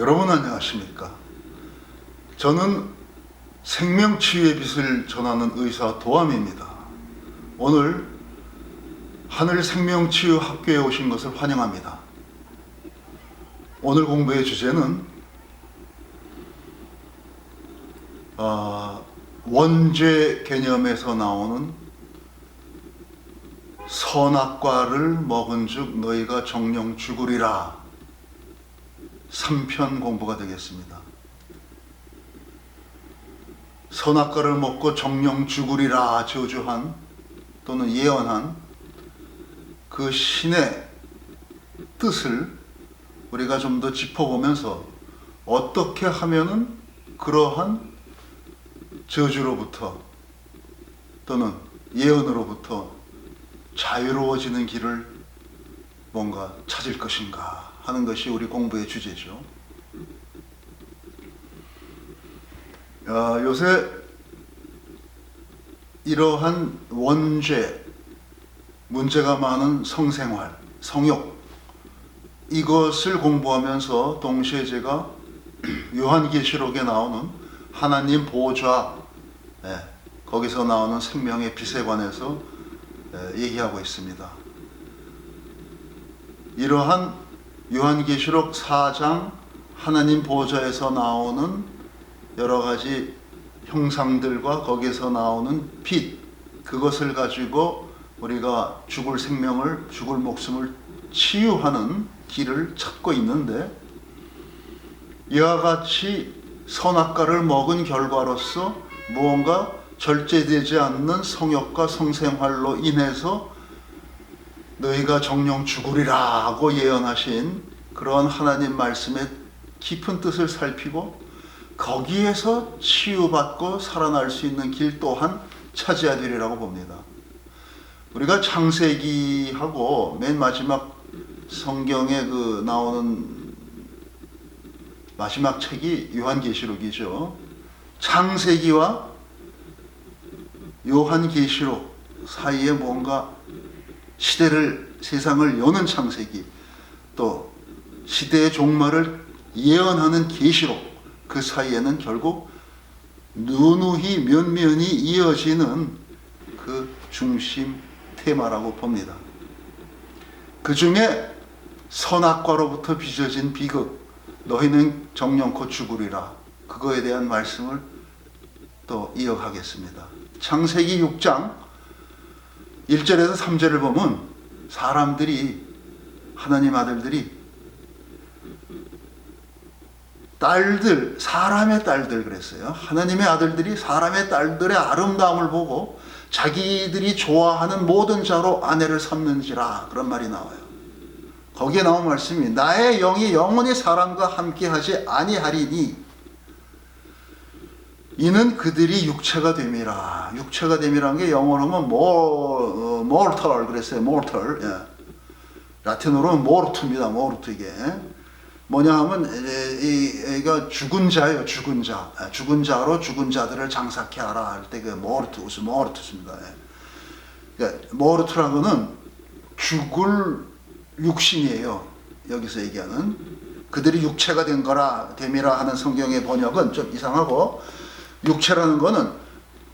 여러분 안녕하십니까? 저는 생명치유의 빛을 전하는 의사 도암입니다. 오늘 하늘 생명치유 학교에 오신 것을 환영합니다. 오늘 공부의 주제는 아, 원죄 개념에서 나오는 선악과를 먹은 즉 너희가 정령 죽으리라 3편 공부가 되겠습니다. 선악과를 먹고 정령 죽으리라 저주한 또는 예언한 그 신의 뜻을 우리가 좀 더 짚어보면서 어떻게 하면은 그러한 저주로부터 또는 예언으로부터 자유로워지는 길을 뭔가 찾을 것인가 하는 것이 우리 공부의 주제죠. 어, 요새 이러한 원죄, 문제가 많은 성생활, 성욕, 이것을 공부하면서 동시에 제가 요한계시록에 나오는 하나님 보좌, 예, 거기서 나오는 생명의 빛에 관해서 예, 얘기하고 있습니다. 이러한 요한계시록 4장 하나님 보좌에서 나오는 여러 가지 형상들과 거기서 나오는 빛 그것을 가지고 우리가 죽을 생명을 죽을 목숨을 치유하는 길을 찾고 있는데 이와 같이 선악과를 먹은 결과로서 무언가 절제되지 않는 성욕과 성생활로 인해서 너희가 정령 죽으리라고 예언하신 그런 하나님 말씀의 깊은 뜻을 살피고 거기에서 치유받고 살아날 수 있는 길 또한 찾아야 되리라고 봅니다. 우리가 창세기하고 맨 마지막 성경에 그 나오는 마지막 책이 요한계시록이죠. 창세기와 요한계시록 사이에 뭔가 시대를 세상을 여는 창세기 또 시대의 종말을 예언하는 계시록 그 사이에는 결국 누누이 면면이 이어지는 그 중심 테마라고 봅니다. 그 중에 선악과로부터 빚어진 비극 너희는 정령코 죽으리라 그거에 대한 말씀을 또 이어가겠습니다. 창세기 6장 1절에서 3절을 보면 사람들이 하나님 아들들이 딸들 사람의 딸들 그랬어요. 하나님의 아들들이 사람의 딸들의 아름다움을 보고 자기들이 좋아하는 모든 자로 아내를 삼는지라 그런 말이 나와요. 거기에 나온 말씀이 나의 영이 영원히 사람과 함께 하지 아니하리니 이는 그들이 육체가 됨이라. 육체가 됨이라는 게 영어로 하면 모, mortal 그랬어요. mortal. 예. 라틴어로는 모르투입니다. 모르투 이게. 뭐냐 하면 이, 이가 죽은 자예요. 죽은 자. 예, 죽은 자로 죽은 자들을 장사케 하라 할 때그 모르투스 모르투스입니다. 예. 그러니까 모르투라고는 죽을 육신이에요. 여기서 얘기하는 그들이 육체가 된 거라 됨이라 하는 성경의 번역은 좀 이상하고 육체라는 거는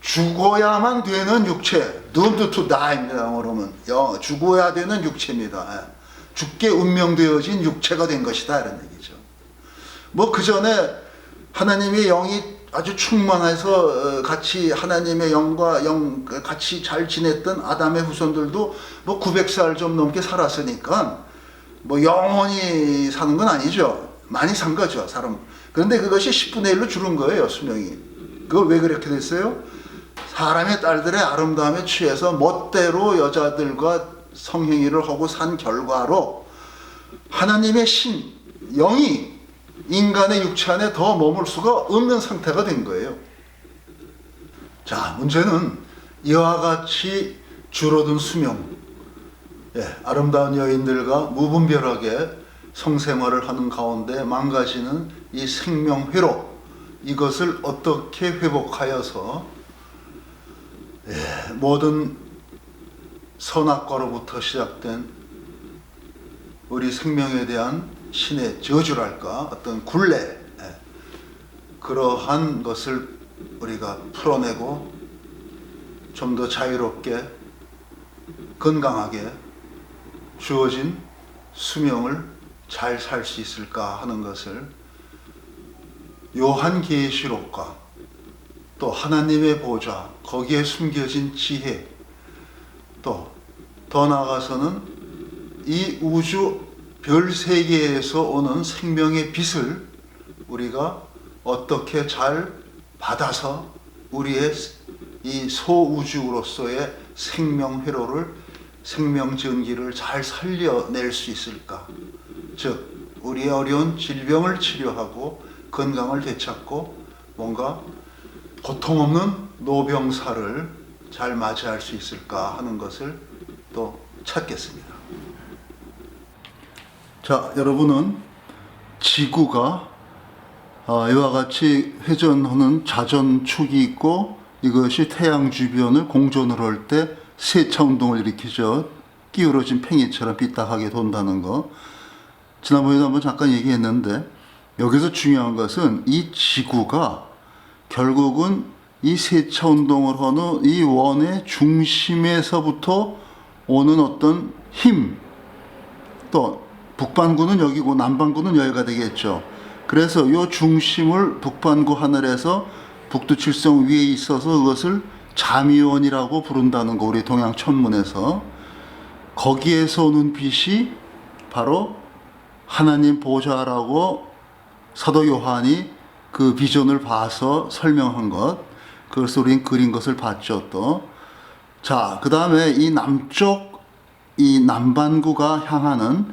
죽어야만 되는 육체, doomed to die입니다. 영어로는 죽어야 되는 육체입니다. 예. 죽게 운명되어진 육체가 된 것이다 이런 얘기죠. 뭐 그 전에 하나님의 영이 아주 충만해서 어, 같이 하나님의 영과 영 같이 잘 지냈던 아담의 후손들도 뭐 900살 좀 넘게 살았으니까 뭐 영원히 사는 건 아니죠. 많이 산 거죠, 사람. 그런데 그것이 10분의 1로 줄은 거예요, 수명이. 그걸 왜 그렇게 됐어요? 사람의 딸들의 아름다움에 취해서 멋대로 여자들과 성행위를 하고 산 결과로 하나님의 신, 영이 인간의 육체 안에 더 머물 수가 없는 상태가 된 거예요. 자, 문제는 이와 같이 줄어든 수명, 예, 아름다운 여인들과 무분별하게 성생활을 하는 가운데 망가지는 이 생명회로 이것을 어떻게 회복하여서 예, 모든 선악과로부터 시작된 우리 생명에 대한 신의 저주랄까 어떤 굴레 예. 그러한 것을 우리가 풀어내고 좀 더 자유롭게 건강하게 주어진 수명을 잘 살 수 있을까 하는 것을 요한계시록과 또 하나님의 보좌 거기에 숨겨진 지혜 또 더 나아가서는 이 우주 별 세계에서 오는 생명의 빛을 우리가 어떻게 잘 받아서 우리의 이 소우주로서의 생명 회로를 생명 전기를 잘 살려낼 수 있을까? 즉 우리의 어려운 질병을 치료하고 건강을 되찾고 뭔가 고통 없는 노병사를 잘 맞이할 수 있을까 하는 것을 또 찾겠습니다. 자, 여러분은 지구가 아, 이와 같이 회전하는 자전축이 있고 이것이 태양 주변을 공전을 할 때 세차 운동을 일으키죠. 기울어진 팽이처럼 삐딱하게 돈다는 거. 지난번에도 한번 잠깐 얘기했는데 여기서 중요한 것은 이 지구가 결국은 이 세차 운동을 하는 이 원의 중심에서부터 오는 어떤 힘, 또 북반구는 여기고 남반구는 여기가 되겠죠. 그래서 이 중심을 북반구 하늘에서 북두칠성 위에 있어서 그것을 자미원이라고 부른다는 거 우리 동양 천문에서 거기에서 오는 빛이 바로 하나님 보좌라고 사도 요한이 그 비전을 봐서 설명한 것 그것을 우린 그린 것을 봤죠 또. 자, 그 다음에 이 남쪽 이 남반구가 향하는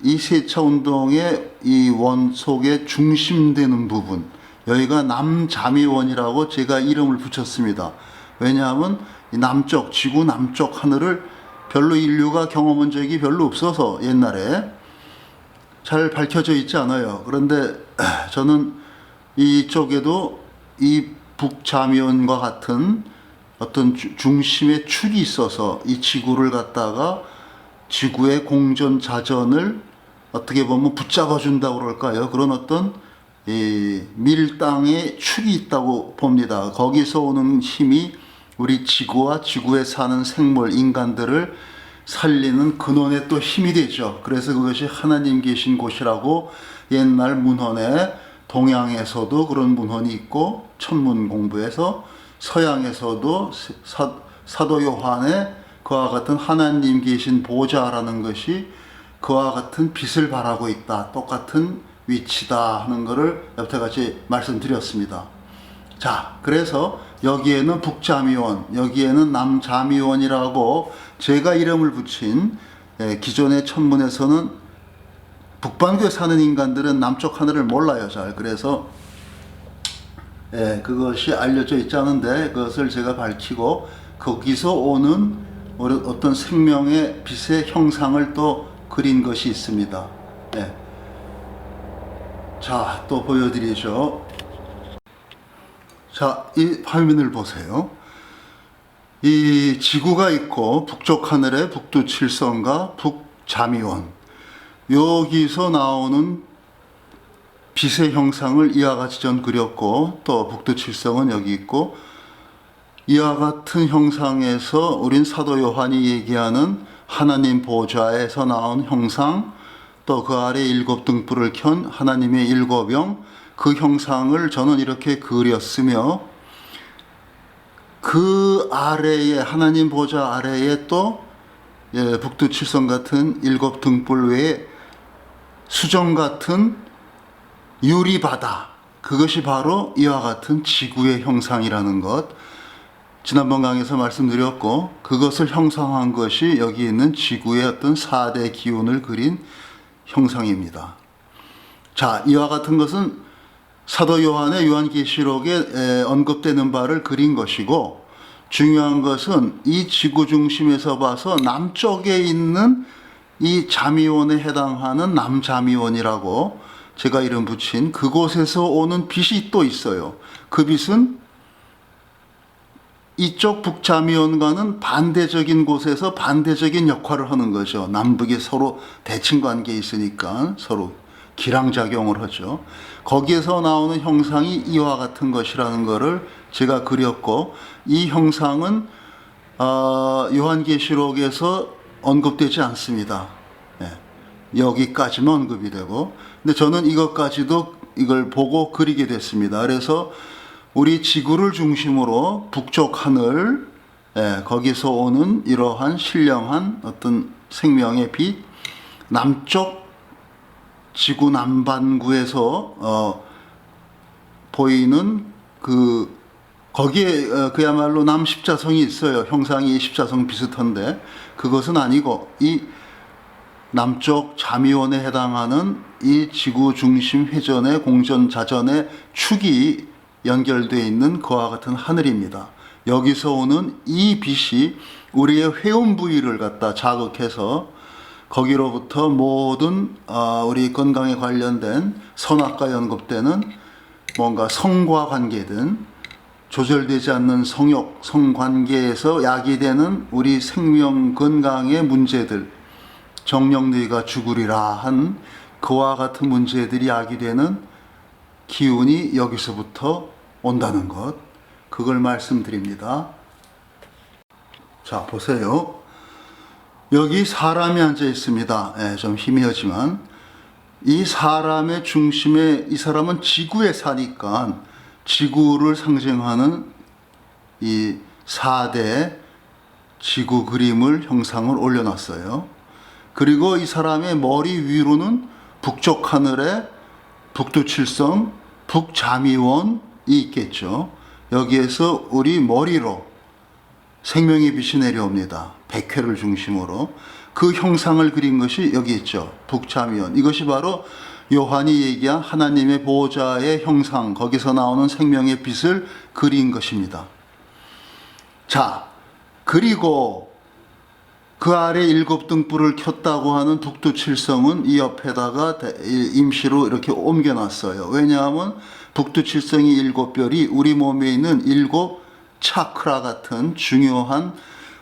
이 세차 운동의 이 원속의 중심되는 부분 여기가 남자미원이라고 제가 이름을 붙였습니다. 왜냐하면 이 남쪽 지구 남쪽 하늘을 별로 인류가 경험한 적이 별로 없어서 옛날에 잘 밝혀져 있지 않아요. 그런데 저는 이쪽에도 이 북자미원과 같은 어떤 주- 중심의 축이 있어서 이 지구를 갖다가 지구의 공전 자전을 어떻게 보면 붙잡아 준다고 그럴까요? 그런 어떤 이 밀당의 축이 있다고 봅니다. 거기서 오는 힘이 우리 지구와 지구에 사는 생물 인간들을 살리는 근원의 또 힘이 되죠. 그래서 그것이 하나님 계신 곳이라고 옛날 문헌에 동양에서도 그런 문헌이 있고 천문 공부에서 서양에서도 사, 사도 요한의 그와 같은 하나님 계신 보좌라는 것이 그와 같은 빛을 발하고 있다. 똑같은 위치다 하는 것을 여태까지 말씀드렸습니다. 자, 그래서 여기에는 북자미원, 여기에는 남자미원이라고 제가 이름을 붙인 예, 기존의 천문에서는 북반구에 사는 인간들은 남쪽 하늘을 몰라요, 잘. 그래서 예, 그것이 알려져 있지 않은데 그것을 제가 밝히고 거기서 오는 어떤 생명의 빛의 형상을 또 그린 것이 있습니다. 예. 자, 또 보여드리죠. 자, 이 화면을 보세요. 이 지구가 있고 북쪽 하늘에 북두 칠성과 북자미원 여기서 나오는 빛의 형상을 이와 같이 전 그렸고 또 북두 칠성은 여기 있고 이와 같은 형상에서 우린 사도 요한이 얘기하는 하나님 보좌에서 나온 형상 또 그 아래 일곱 등불을 켠 하나님의 일곱 영 그 형상을 저는 이렇게 그렸으며 그 아래에 하나님 보좌 아래에 또 예, 북두 칠성 같은 일곱 등불 외에 수정 같은 유리 바다 그것이 바로 이와 같은 지구의 형상이라는 것 지난번 강에서 말씀드렸고 그것을 형상한 것이 여기 있는 지구의 어떤 4대 기운을 그린 형상입니다. 자, 이와 같은 것은 사도 요한의 요한계시록에 에, 언급되는 바를 그린 것이고 중요한 것은 이 지구 중심에서 봐서 남쪽에 있는 이 자미원에 해당하는 남자미원이라고 제가 이름 붙인 그곳에서 오는 빛이 또 있어요. 그 빛은 이쪽 북자미원과는 반대적인 곳에서 반대적인 역할을 하는 거죠. 남북이 서로 대칭 관계에 있으니까 서로. 기량작용을 하죠. 거기에서 나오는 형상이 이와 같은 것이라는 것을 제가 그렸고 이 형상은 어, 요한계시록에서 언급되지 않습니다. 예, 여기까지만 언급이 되고, 근데 저는 이것까지도 이걸 보고 그리게 됐습니다. 그래서 우리 지구를 중심으로 북쪽 하늘, 예, 거기서 오는 이러한 신령한 어떤 생명의 빛, 남쪽 지구 남반구에서 어, 보이는 그 거기에 어, 그야말로 남 십자성이 있어요. 형상이 십자성 비슷한데 그것은 아니고 이 남쪽 자미원에 해당하는 이 지구 중심 회전의 공전 자전의 축이 연결되어 있는 그와 같은 하늘입니다. 여기서 오는 이 빛이 우리의 회원 부위를 갖다 자극해서 거기로부터 모든 어, 우리 건강에 관련된 선악과 연급되는 뭔가 성과 관계든 조절되지 않는 성욕, 성관계에서 야기되는 우리 생명 건강의 문제들, 정령너희가 죽으리라 한 그와 같은 문제들이 야기되는 기운이 여기서부터 온다는 것, 그걸 말씀드립니다. 자, 보세요. 여기 사람이 앉아 있습니다. 예, 좀 희미하지만 이 사람의 중심에 이 사람은 지구에 사니까 지구를 상징하는 이 4대 지구 그림을 형상을 올려놨어요. 그리고 이 사람의 머리 위로는 북쪽 하늘에 북두칠성, 북자미원이 있겠죠. 여기에서 우리 머리로 생명의 빛이 내려옵니다. 백회를 중심으로 그 형상을 그린 것이 여기 있죠. 북자미원. 이것이 바로 요한이 얘기한 하나님의 보호자의 형상, 거기서 나오는 생명의 빛을 그린 것입니다. 자, 그리고 그 아래 일곱 등불을 켰다고 하는 북두칠성은 이 옆에다가 대- 임시로 이렇게 옮겨놨어요. 왜냐하면 북두칠성이 일곱 별이 우리 몸에 있는 일곱 차크라 같은 중요한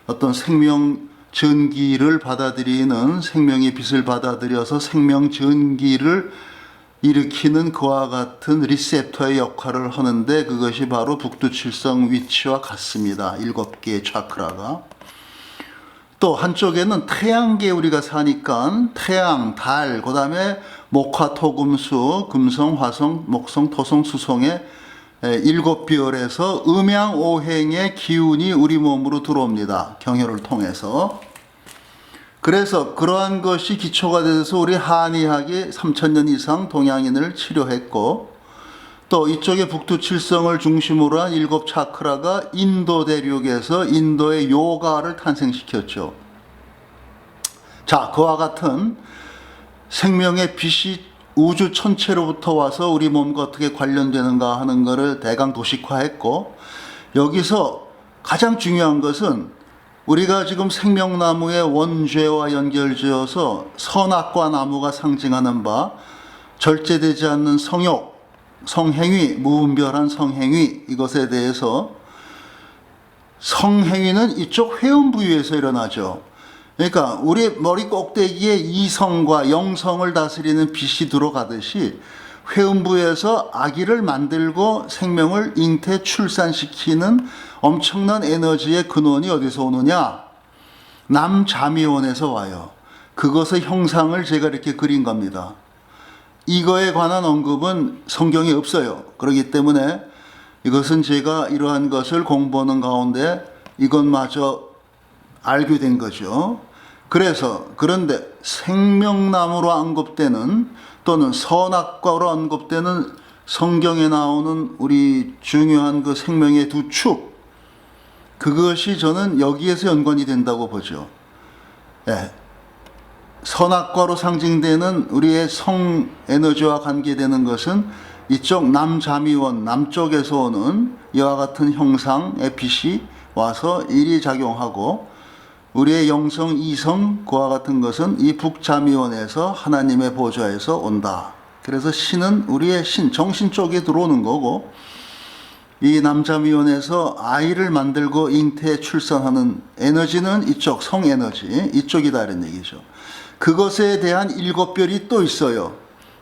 어떤 생명 전기를 받아들이는 생명의 빛을 받아들여서 생명 전기를 일으키는 그와 같은 리셉터의 역할을 하는데 그것이 바로 북두칠성 위치와 같습니다. 일곱 개의 차크라가. 또 한쪽에는 태양계 우리가 사니까 태양, 달, 그 다음에 목화, 토, 금수, 금성, 화성, 목성, 토성, 수성의 에, 일곱 별에서 음양 오행의 기운이 우리 몸으로 들어옵니다. 경혈을 통해서. 그래서 그러한 것이 기초가 돼서 우리 한의학이 3000년 이상 동양인을 치료했고 또 이쪽에 북두 칠성을 중심으로 한 일곱 차크라가 인도 대륙에서 인도의 요가를 탄생시켰죠. 자, 그와 같은 생명의 빛이 우주 전체로부터 와서 우리 몸과 어떻게 관련되는가 하는 것을 대강 도식화했고 여기서 가장 중요한 것은 우리가 지금 생명나무의 원죄와 연결지어서 선악과 나무가 상징하는 바 절제되지 않는 성욕, 성행위, 무분별한 성행위 이것에 대해서 성행위는 이쪽 회음 부위에서 일어나죠. 그러니까 우리 머리 꼭대기에 이성과 영성을 다스리는 빛이 들어가듯이 회음부에서 아기를 만들고 생명을 잉태 출산시키는 엄청난 에너지의 근원이 어디서 오느냐? 남자미원에서 와요. 그것의 형상을 제가 이렇게 그린 겁니다. 이거에 관한 언급은 성경에 없어요. 그렇기 때문에 이것은 제가 이러한 것을 공부하는 가운데 이것마저 알게 된 거죠. 그래서 그런데 생명나무로 언급되는 또는 선악과로 언급되는 성경에 나오는 우리 중요한 그 생명의 두 축, 그것이 저는 여기에서 연관이 된다고 보죠. 예. 선악과로 상징되는 우리의 성 에너지와 관계되는 것은 이쪽 남자미원 남쪽에서 오는 이와 같은 형상의 빛이 와서 일이 작용하고 우리의 영성 이성 그와 같은 것은 이 북자미원에서 하나님의 보좌에서 온다. 그래서 신은 우리의 신 정신 쪽에 들어오는 거고 이 남자미원에서 아이를 만들고 잉태 출산하는 에너지는 이쪽 성에너지 이쪽이다 이런 얘기죠. 그것에 대한 일곱 별이 또 있어요.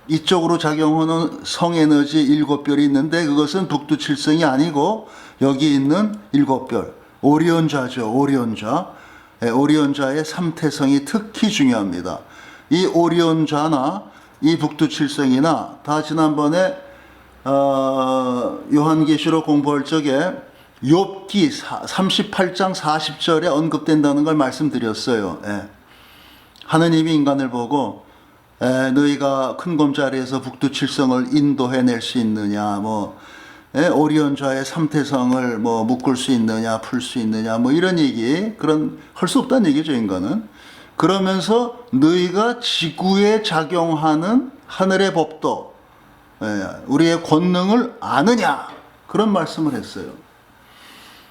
이쪽으로 작용하는 성에너지 일곱 별이 있는데 그것은 북두칠성이 아니고 여기 있는 일곱 별 오리온자죠 오리온자 예, 오리온자의 삼태성이 특히 중요합니다. 이 오리온자나 이 북두칠성이나 다 지난번에 어, 요한계시록 공부할 적에 욥기 38장 40절에 언급된다는 걸 말씀드렸어요. 예. 하느님이 인간을 보고 에, 너희가 큰 곰자리에서 북두칠성을 인도해낼 수 있느냐, 뭐 에, 오리온좌의 삼태성을 뭐 묶을 수 있느냐, 풀 수 있느냐, 뭐 이런 얘기 그런 할 수 없다는 얘기죠 인간은. 그러면서 너희가 지구에 작용하는 하늘의 법도 에, 우리의 권능을 아느냐 그런 말씀을 했어요.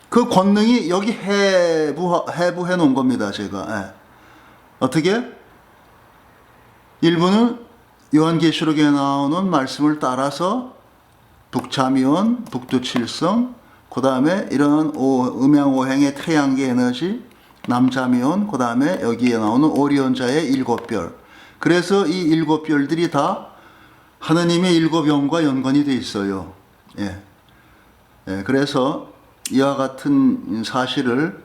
그 권능이 여기 해부 해부해 놓은 겁니다 제가. 예. 어떻게? 일부는 요한계시록에 나오는 말씀을 따라서 북자미원, 북두칠성, 그 다음에 이런 오, 음양오행의 태양계 에너지, 남자미원, 그 다음에 여기에 나오는 오리온자의 일곱 별. 그래서 이 일곱 별들이 다 하느님의 일곱 영과 연관이 돼 있어요. 예. 예, 그래서 이와 같은 사실을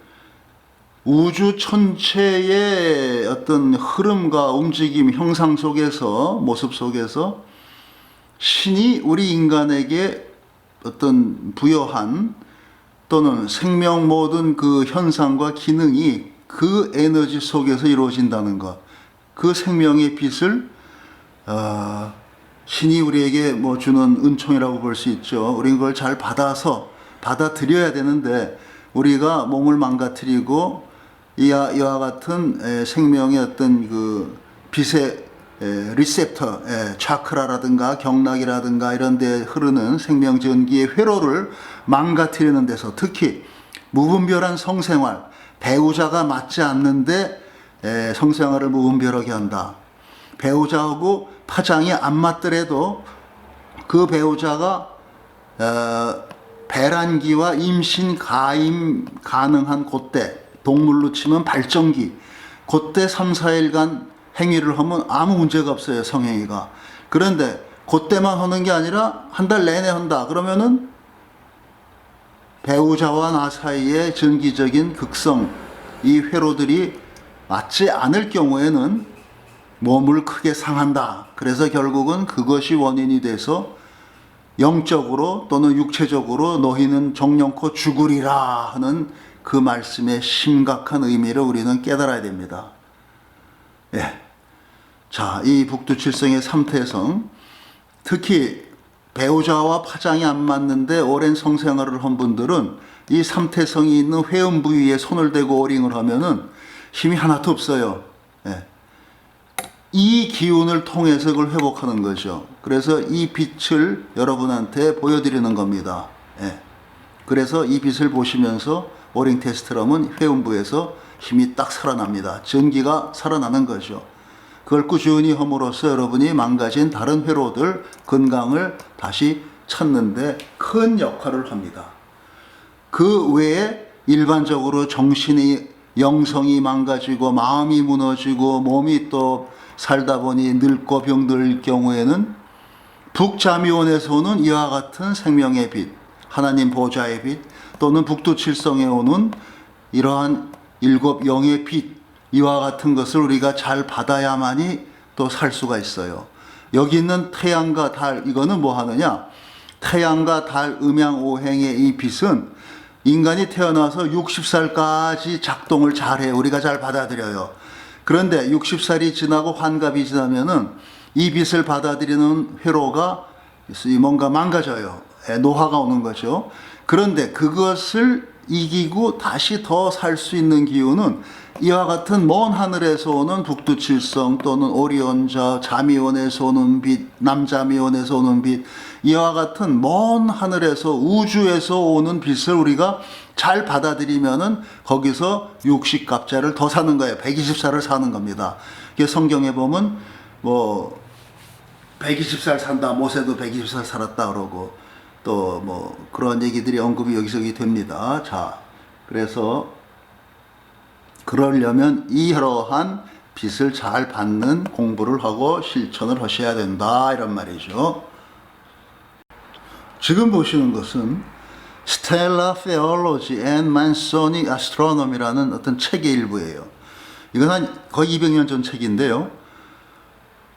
우주 전체의 어떤 흐름과 움직임, 형상 속에서, 모습 속에서 신이 우리 인간에게 어떤 부여한 또는 생명 모든 그 현상과 기능이 그 에너지 속에서 이루어진다는 것. 그 생명의 빛을 어, 신이 우리에게 뭐 주는 은총이라고 볼 수 있죠. 우리는 그걸 잘 받아서 받아들여야 되는데 우리가 몸을 망가뜨리고 이와, 같은 에, 생명의 어떤 그 빛의 에, 리셉터, 에, 차크라라든가 경락이라든가 이런 데 흐르는 생명 전기의 회로를 망가뜨리는 데서 특히 무분별한 성생활, 배우자가 맞지 않는데 에, 성생활을 무분별하게 한다. 배우자하고 파장이 안 맞더라도 그 배우자가 어, 배란기와 임신 가임 가능한 그때 동물로 치면 발정기 그때 3, 4일간 행위를 하면 아무 문제가 없어요 성행위가 그런데 그때만 하는 게 아니라 한 달 내내 한다 그러면은 배우자와 나 사이의 전기적인 극성 이 회로들이 맞지 않을 경우에는 몸을 크게 상한다 그래서 결국은 그것이 원인이 돼서 영적으로 또는 육체적으로 너희는 정령코 죽으리라 하는 그 말씀의 심각한 의미를 우리는 깨달아야 됩니다. 예. 자, 이 북두칠성의 삼태성, 특히 배우자와 파장이 안 맞는데 오랜 성생활을 한 분들은 이 삼태성이 있는 회음 부위에 손을 대고 오링을 하면은 힘이 하나도 없어요. 예. 이 기운을 통해서 그걸 회복하는 거죠. 그래서 이 빛을 여러분한테 보여드리는 겁니다. 예. 그래서 이 빛을 보시면서 오링 테스트를 하면 회음부에서 힘이 딱 살아납니다. 전기가 살아나는 거죠. 그걸 꾸준히 함으로써 여러분이 망가진 다른 회로들 건강을 다시 찾는데 큰 역할을 합니다. 그 외에 일반적으로 정신이 영성이 망가지고 마음이 무너지고 몸이 또 살다 보니 늙고 병들 경우에는 북자미원에서 오는 이와 같은 생명의 빛, 하나님 보좌의 빛, 또는 북두칠성에 오는 이러한 일곱 영의 빛, 이와 같은 것을 우리가 잘 받아야만이 또 살 수가 있어요. 여기 있는 태양과 달, 이거는 뭐 하느냐? 태양과 달 음양 오행의 이 빛은 인간이 태어나서 60살까지 작동을 잘해 우리가 잘 받아들여요. 그런데 60살이 지나고 환갑이 지나면은 이 빛을 받아들이는 회로가 뭔가 망가져요. 예, 노화가 오는 거죠. 그런데 그것을 이기고 다시 더 살 수 있는 기운은 이와 같은 먼 하늘에서 오는 북두칠성 또는 오리온자 자미원에서 오는 빛, 남자미원에서 오는 빛, 이와 같은 먼 하늘에서 우주에서 오는 빛을 우리가 잘 받아들이면은 거기서 60갑자를 더 사는 거예요. 120살을 사는 겁니다. 이게 성경에 보면 뭐 120살 산다. 모세도 120살 살았다 그러고 또 뭐 그런 얘기들이 언급이 여기저기 됩니다. 자, 그래서 그러려면 이러한 빛을 잘 받는 공부를 하고 실천을 하셔야 된다 이런 말이죠. 지금 보시는 것은 Stellar Theology and Masonic Astronomy라는 어떤 책의 일부예요. 이건 한 거의 200년 전 책인데요.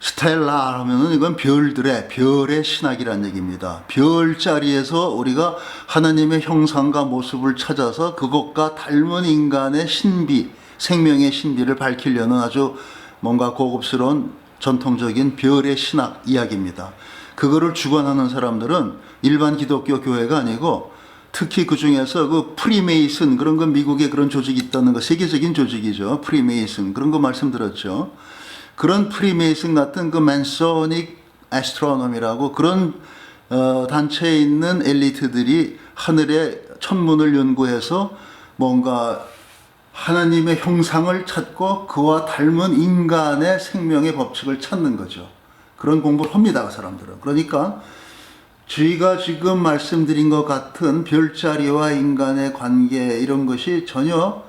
스텔라 하면은 이건 별들의 별의 신학이란 얘기입니다. 별 자리에서 우리가 하나님의 형상과 모습을 찾아서 그것과 닮은 인간의 신비, 생명의 신비를 밝히려는 아주 뭔가 고급스러운 전통적인 별의 신학 이야기입니다. 그거를 주관하는 사람들은 일반 기독교 교회가 아니고 특히 그 중에서 그 프리메이슨 그런 거 미국에 그런 조직이 있다는 거 세계적인 조직이죠. 프리메이슨 그런 거 말씀드렸죠. 그런 프리메이슨 같은 그 맨소닉 애스트로놈이라고 그런 어, 단체에 있는 엘리트들이 하늘의 천문을 연구해서 뭔가 하나님의 형상을 찾고 그와 닮은 인간의 생명의 법칙을 찾는 거죠. 그런 공부를 합니다, 그 사람들은. 그러니까 저희가 지금 말씀드린 것 같은 별자리와 인간의 관계 이런 것이 전혀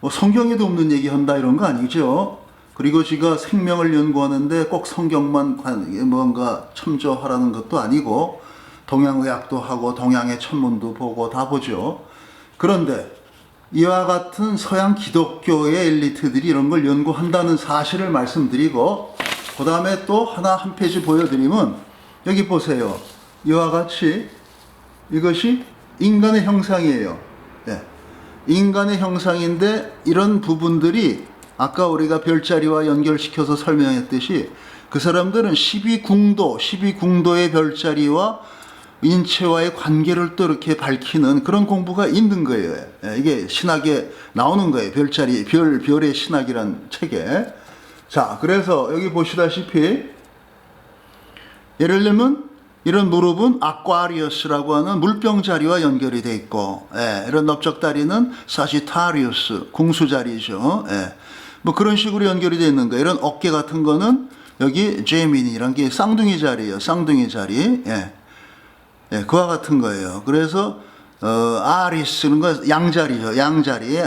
뭐 성경에도 없는 얘기 한다 이런 거 아니죠. 그리고 제가 생명을 연구하는데 꼭 성경만 관- 뭔가 참조하라는 것도 아니고 동양의학도 하고 동양의 천문도 보고 다 보죠. 그런데 이와 같은 서양 기독교의 엘리트들이 이런 걸 연구한다는 사실을 말씀드리고 그 다음에 또 하나 한 페이지 보여드리면 여기 보세요. 이와 같이 이것이 인간의 형상이에요. 예. 인간의 형상인데 이런 부분들이 아까 우리가 별자리와 연결시켜서 설명했듯이 그 사람들은 12궁도, 12궁도의 별자리와 인체와의 관계를 또 이렇게 밝히는 그런 공부가 있는 거예요. 예, 이게 신학에 나오는 거예요. 별자리, 별, 별의 신학이란 책에. 자, 그래서 여기 보시다시피 예를 들면 이런 무릎은 아쿠아리어스라고 하는 물병자리와 연결이 돼 있고, 예, 이런 넓적다리는 사시타리우스, 궁수자리죠. 예, 뭐 그런 식으로 연결이 돼 있는 거예요. 이런 어깨 같은 거는 여기 제미니란 게 쌍둥이 자리예요. 쌍둥이 자리. 예. 예, 그와 같은 거예요. 그래서 어, 아리스는 거 양자리죠. 양자리.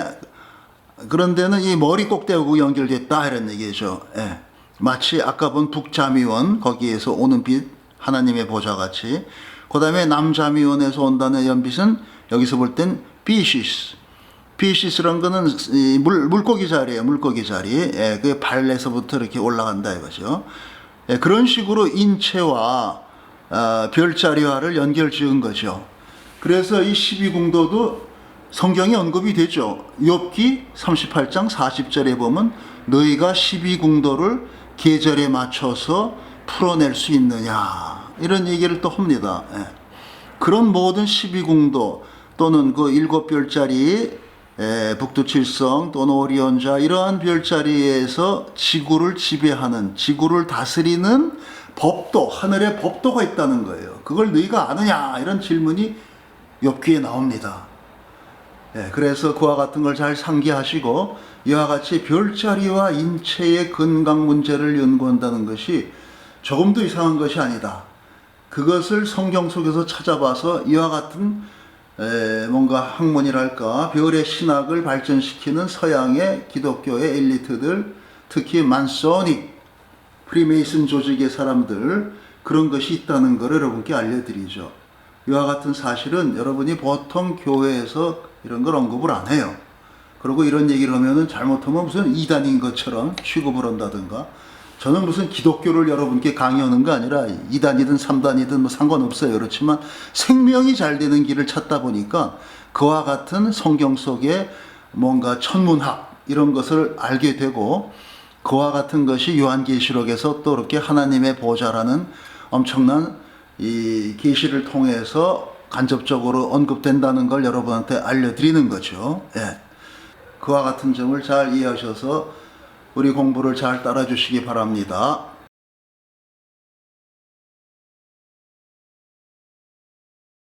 그런 데는 이 머리 꼭대하고 연결됐다 이런 얘기죠. 예. 마치 아까 본 북자미원 거기에서 오는 빛 하나님의 보좌 같이. 그 다음에 남자미원에서 온다는 연빛은 여기서 볼 땐 비시스. 비시스란 거는 이 물, 물고기 자리예요. 물고기 자리. 예, 그 발에서부터 이렇게 올라간다 이거죠. 예, 그런 식으로 인체와 어, 별자리화를 연결 지은 거죠. 그래서 이 12궁도도 성경에 언급이 되죠. 욥기 38장 40절에 보면 너희가 12궁도를 계절에 맞춰서 풀어낼 수 있느냐 이런 얘기를 또 합니다. 예. 그런 모든 12궁도 또는 그 일곱 별자리 에, 북두칠성 또는 오리온자 이러한 별자리에서 지구를 지배하는 지구를 다스리는 법도 하늘의 법도가 있다는 거예요. 그걸 너희가 아느냐 이런 질문이 욥기에 나옵니다. 예, 그래서 그와 같은 걸 잘 상기하시고 이와 같이 별자리와 인체의 건강 문제를 연구한다는 것이 조금도 이상한 것이 아니다. 그것을 성경 속에서 찾아봐서 이와 같은 에, 뭔가 학문이랄까 별의 신학을 발전시키는 서양의 기독교의 엘리트들 특히 만소닉 프리메이슨 조직의 사람들 그런 것이 있다는 것을 여러분께 알려드리죠. 이와 같은 사실은 여러분이 보통 교회에서 이런 걸 언급을 안 해요. 그리고 이런 얘기를 하면은 잘못하면 무슨 이단인 것처럼 취급을 한다든가 저는 무슨 기독교를 여러분께 강의하는 거 아니라 2단이든 3단이든 뭐 상관없어요. 그렇지만 생명이 잘 되는 길을 찾다 보니까 그와 같은 성경 속에 뭔가 천문학 이런 것을 알게 되고 그와 같은 것이 요한계시록에서 또 이렇게 하나님의 보좌라는 엄청난 이 계시를 통해서 간접적으로 언급된다는 걸 여러분한테 알려드리는 거죠. 예. 그와 같은 점을 잘 이해하셔서 우리 공부를 잘 따라주시기 바랍니다.